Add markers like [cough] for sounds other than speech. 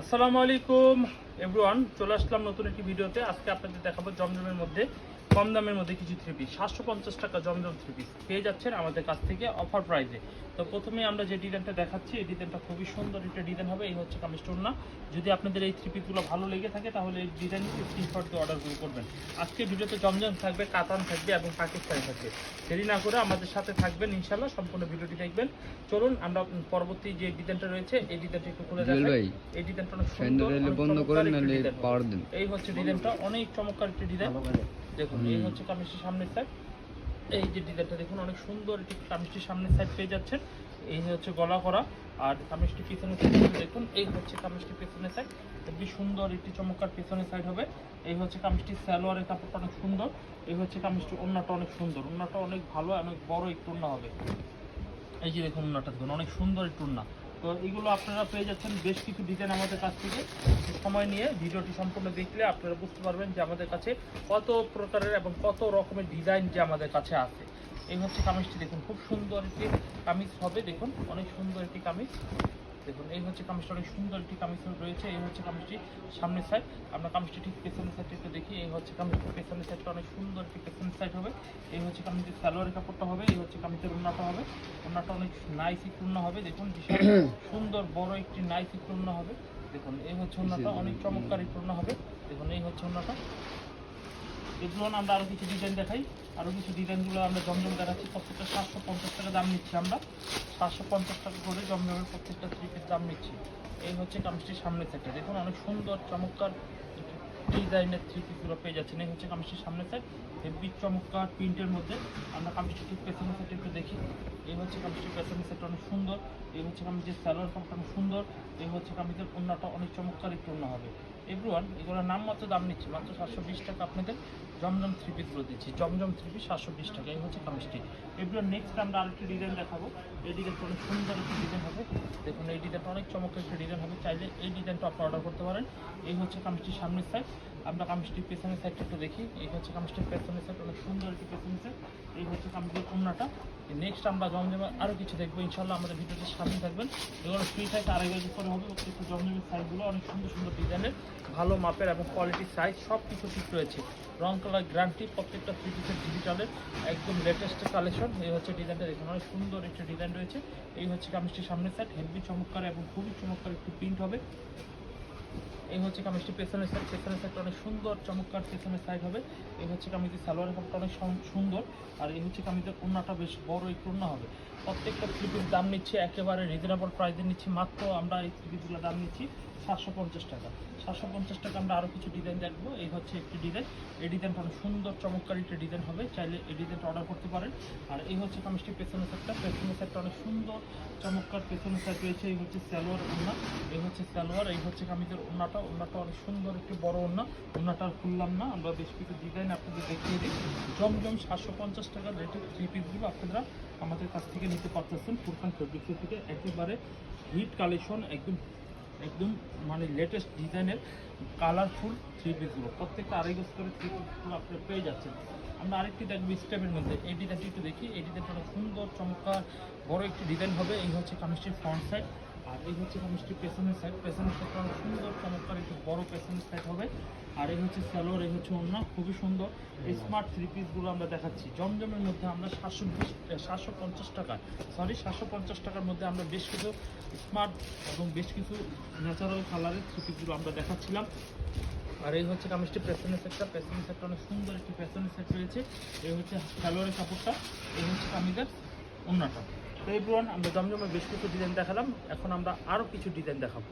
আসসালামু আলাইকুম এভরিওয়ান চলে আসলাম নতুন একটি ভিডিওতে। আজকে আপনাদের দেখাবো জমজমের মধ্যে কম দামের মধ্যে কিছু থ্রি পিস সাতশো পঞ্চাশ টাকা জমজম থ্রি পিস পেয়ে যাচ্ছেন আমাদের কাছ থেকে অফার প্রাইসে তো প্রথমে আমরা যে ডিজাইনটা দেখাচ্ছি এই ডিজাইনটা খুবই সুন্দর একটা ডিজাইন হবে। এই হচ্ছে কামিস্টোর না যদি আপনাদের এই থ্রি পিসগুলো ভালো লেগে থাকে তাহলে এই ডিজাইনটি স্ক্রিনশট দিয়ে অর্ডার করে করবেন। আজকে ভিডিওতে জমজম থাকবে কাতান থাকবে এবং পাকিস্তানি থাকবে। দেরি না করে আমাদের সাথে থাকবেন ইনশাল্লাহ সম্পূর্ণ ভিডিওটি দেখবেন। চলুন আমরা পরবর্তী যে ডিজাইনটা রয়েছে এই ডিজাইনটা একটু খুলে দেখাই। এই ডিজাইনটা অনেক সুন্দর বন্ধ করেন ডিজাইন। এই হচ্ছে ডিজাইনটা অনেক চমৎকার একটি ডিজাইন দেখুন এই হচ্ছে কামিজটির সামনের সাইড এই যে ডিজাইনটা দেখুন অনেক সুন্দর একটি কামিজটির সামনের সাইড পেয়ে যাচ্ছেন। এই হচ্ছে গলা করা। আর কামিজটি পিছনের সাইড দেখুন এই হচ্ছে কামিজটির পেছনের সাইড খুবই সুন্দর একটি চমৎকার পেছনের সাইড হবে। এই হচ্ছে কামিজটির সালোয়ারের কাপড়টা অনেক সুন্দর। এই হচ্ছে কামিজটির ওড়নাটা অনেক সুন্দর। ওড়নাটা অনেক ভালো অনেক বড় একটু ওড়না হবে। এই যে দেখুন ওড়নাটা দেখুন অনেক সুন্দর একটু ওড়না। তো এগুলো আপনারা পেয়ে যাচ্ছেন। বেশ কিছু ডিজাইন আমাদের কাছ থেকে। সময় নিয়ে ভিডিওটি সম্পূর্ণ দেখলে আপনারা বুঝতে পারবেন যে আমাদের কাছে কত প্রকারের এবং কত রকমের ডিজাইন যে আমাদের কাছে আছে। এই হচ্ছে কামিজটি। দেখুন, খুব সুন্দর একটি কামিজ হবে। দেখুন, অনেক সুন্দর একটি কামিজ। দেখুন এই হচ্ছে কামিজটা অনেক সুন্দর একটি কামিজ রয়েছে এই হচ্ছে কামিজটি সামনের সাইড আমরা কামিজটি ঠিক পেছনের সাইডটা একটু দেখি এই হচ্ছে কামিজটি পেছনের সাইডটা অনেক সুন্দর একটি পেছনের সাইড হবে। এই হচ্ছে কামিজের সালোয়ারের কাপড়টা হবে এই হচ্ছে কামিজের উন্নাটা হবে। উন্নাটা অনেক নাইস একটু উন্না হবে দেখুন বিশাল [clears throat] সুন্দর বড় একটি নাইস একটু উন্না হবে। দেখুন এই হচ্ছে উন্নাটা অনেক চমৎকার একটু উন্না হবে। দেখুন এই হচ্ছে উন্নাটা এগুলো আমরা আরও কিছু ডিজাইন দেখাই। আরও কিছু ডিজাইনগুলো আমরা জমজম দেখাচ্ছি। প্রত্যেকটা সাতশো পঞ্চাশ টাকা দাম নিচ্ছি আমরা। সাতশো পঞ্চাশ টাকা করে জমজমের প্রত্যেকটা পিস দাম নিচ্ছি। এই হচ্ছে কামিজটির সামনে থেকে দেখুন, অনেক সুন্দর, চমৎকার ডিজাইনের থ্রি পিসগুলো পেয়ে যাচ্ছেন। এই হচ্ছে কামিজটির সামনে সাইড হেভি চমৎকার প্রিন্টের মধ্যে আমরা কামিজটি ঠিক পেছনের সাইড একটু দেখি। এই হচ্ছে কামিজটির পেছনের সাইডটা অনেক সুন্দর। এই হচ্ছে কামিজের স্যালোয়ার কাপড়টা অনেক সুন্দর। এই হচ্ছে কামিজের ওড়নাটা অনেক চমৎকার একটু ওড়না হবে। এভরিওয়ান, এগুলোর নাম মাত্র দাম নিচ্ছি মাত্র সাতশো বিশ টাকা আপনাদের জমজম থ্রি পিসগুলো দিচ্ছি। জমজম থ্রি পিস সাতশো বিশ টাকা, এই হচ্ছে কামিজটি। এভরিওয়ান নেক্সট আমরা আরেকটি ডিজাইন দেখাবো। এই ডিজাইনটা অনেক সুন্দর একটি ডিজাইন হবে। দেখুন, এই ডিজাইনটা অনেক চমৎকার একটি ডিজাইন হবে। চাইলে এই ডিজাইনটা আপনি অর্ডার করতে পারেন। এই হচ্ছে কামিজটির সামনের সাইড আমরা কামিজটির পেছনের সাইডটা একটু দেখি। এই হচ্ছে কামিজটির পেছনের সাইড অনেক সুন্দর একটি পেছনের সাইড এই হচ্ছে কামিজের কন্যাটা নেক্সট আমরা জমজমে আরও কিছু দেখব। ইনশাল্লাহ আমাদের ভিডিওতে সামনে থাকবেন। এগুলো ফ্রি সাইজ আড়াই গজ করে হবে। প্রত্যেকটা জমজমের সাইজগুলো অনেক সুন্দর সুন্দর ডিজাইনের ভালো মাপের এবং কোয়ালিটি সাইজ সব কিছু ঠিক রয়েছে। রং কালার গ্রান্টি প্রত্যেকটা থ্রি পিসের ডিজিটালের একদম লেটেস্ট কালেকশন এই হচ্ছে ডিজাইনটা দেখুন, অনেক সুন্দর একটি ডিজাইন রয়েছে। এই হচ্ছে কামিজটির সামনের সাইড হেভি চমৎকার এবং খুবই চমৎকার একটি প্রিন্ট হবে। এই হচ্ছে কামিজটি পেছনের সাইড পেছনের সাইডটা অনেক সুন্দর, চমৎকার পেছনের সাইড হবে। এই হচ্ছে কামিজের সালোয়ার কাপড়টা অনেক সুন্দর, আর এই হচ্ছে কামিজের ওড়নাটা বেশ বড় একটু ওড়না হবে। প্রত্যেকটা থ্রিপির দাম নিচ্ছে একেবারে রিজনেবল প্রাইসে নিচ্ছি, মাত্র আমরা এই থ্রিপিসগুলোর দাম নিচ্ছি সাতশো পঞ্চাশ টাকা। সাতশো পঞ্চাশ টাকা আমরা আরও কিছু ডিজাইন দেখব। এই হচ্ছে একটি ডিজাইন এই ডিজাইনটা অনেক সুন্দর, চমৎকার একটি ডিজাইন হবে। চাইলে এই ডিজাইনটা অর্ডার করতে পারেন। আর এই হচ্ছে কামিজটি পেছনের সাইডটা পেছনের সাইডটা অনেক সুন্দর, চমৎকার পেছনের সাইড রয়েছে। এই হচ্ছে সালোয়ার ওড়না। এই হচ্ছে সালোয়ার, এই হচ্ছে কামিজের ওড়নাটা ওড়নাটা অনেক সুন্দর, একটি বড় ওড়না ওড়নাটা আর খুললাম না, আমরা বেশ কিছু ডিজাইন আপনাদের দেখিয়ে দিই। জমজম সাতশো পঞ্চাশ টাকার রেটে থ্রি পিসগুলো আপনারা আমাদের কাছ থেকে নিতে পারতেছেন। ফুরকান ফেব্রিক্সের থেকে একেবারে হিট কালেকশন একদম একদম মানে লেটেস্ট ডিজাইনের কালারফুল থ্রি পিসগুলো প্রত্যেকটা আড়াই গজ করে থ্রি পিসগুলো আপনারা পেয়ে যাচ্ছেন। আমরা আরেকটি দেখব স্টেপের মধ্যে। এই ডিজাইনটি একটু দেখি। এই ডিজাইনটা সুন্দর, চমৎকার, বড় একটি ডিজাইন হবে। এই হচ্ছে কামিজটির ফ্রন্ট সাইড আর এই হচ্ছে কামিজটির পেছনের সাইড পেছনের সাইডটা সুন্দর, চমৎকার একটু বড় পেছনের সাইড হবে। আর এই হচ্ছে সালোয়ার এই হচ্ছে অন্য খুবই সুন্দর। স্মার্ট থ্রি পিসগুলো আমরা দেখাচ্ছি। জমজমের মধ্যে আমরা সাতশো বিশ সাতশো পঞ্চাশ টাকা সরি সাতশো পঞ্চাশ টাকার মধ্যে আমরা বেশ কিছু স্মার্ট এবং বেশ কিছু ন্যাচারাল কালারের থ্রি পিসগুলো আমরা দেখাচ্ছিলাম। আর এই হচ্ছে কামিজটি পেছনের সেটটা পেছনের সেটটা অনেক সুন্দর একটি পেছনের সেট রয়েছে। এই হচ্ছে সালোয়ারের কাপড়টা, এই হচ্ছে কামিজের অন্যটা তো এভরিওয়ান আমরা জমজমের বেশ কিছু ডিজাইন দেখালাম। এখন আমরা আরও কিছু ডিজাইন দেখাবো।